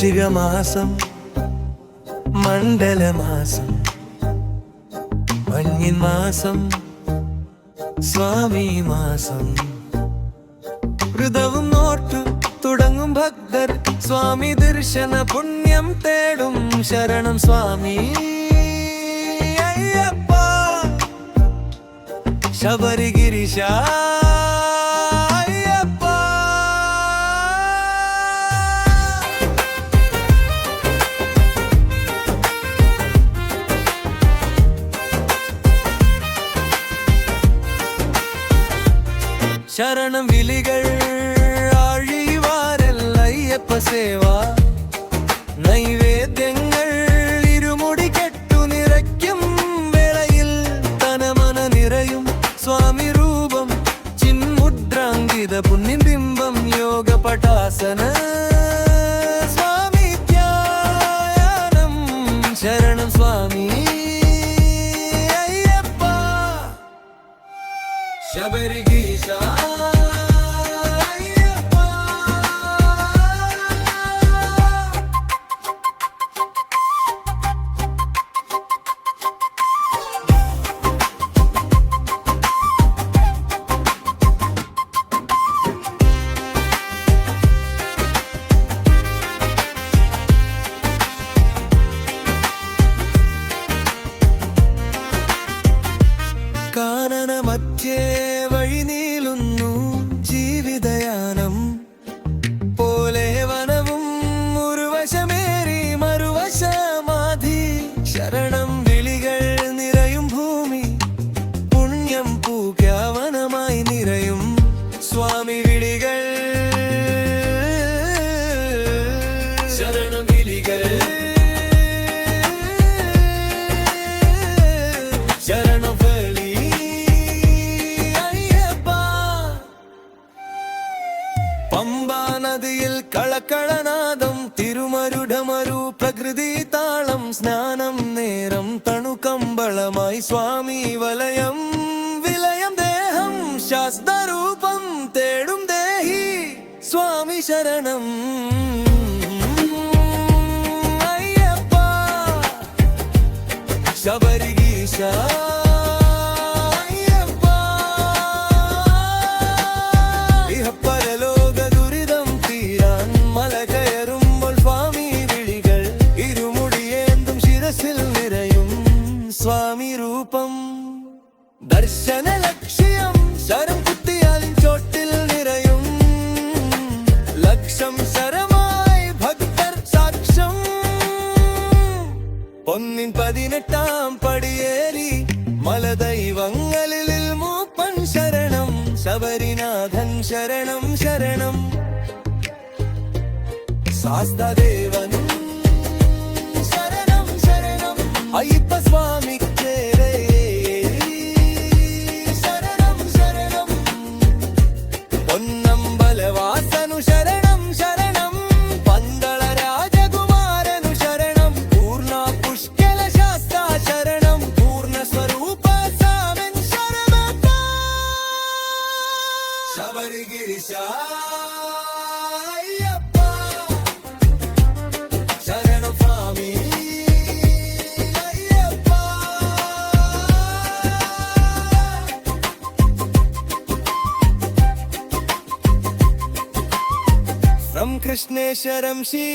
വൃശ്ചികമാസം മണ്ഡലമാസം മഞ്ഞിൻ മാസം സ്വാമി മാസം. വ്രതവും നോട്ടു തുടങ്ങും ഭക്തർ സ്വാമി ദർശന പുണ്യം തേടും ശരണം സ്വാമി. ശബരിഗിരിശ ശരണം വിളികൾ ആഴിവാരല്ലയ്യപ്പ സേവ. നൈവേദ്യങ്ങൾ ഇരുമുടി കെട്ടു നിറയ്ക്കും വേളയിൽ തനമന നിറയും സ്വാമി രൂപം. ചിന്മുദ്രാങ്കിത പുണ്യബിംബം യോഗ പട്ടാസന ശബരിഗീശ കളക്കളനാദം തിരുമരുടമരു പ്രകൃതി താളം സ്നാനം നേരം തണുകമ്പളമായി സ്വാമി വലയം വിലയം ദേഹം ശാസ്ത്രൂപം തേടും ദേഹി സ്വാമി ശരണം. അയ്യപ്പ ശബരിഗീശ സ്വാമി രൂപം. ദർശന ലക്ഷ്യം ശരം കുത്തിയാൽ ചോട്ടിൽ നിറയും. ലക്ഷം ശരമായി ഭക്തർ സാക്ഷം ഒന്നിൻ പതിനെട്ടാം പടിയേറി മലദൈവങ്ങളിൽ മൂപ്പൻ ശരണം. ശബരിനാഥൻ ശരണം ശരണം. ശാസ്തദേവൻ അയ്യപ്പ സ്വാമി ശരണം ശരണം. പൊന്നമ്പലവാസനു ശരണം ശരണം. പന്തള ശരണം. പൂർണ പുഷ്കല ശരണം. പൂർണ സ്വരൂപ സാമൻ ശരണ. Krishneshwaram Sheeravalli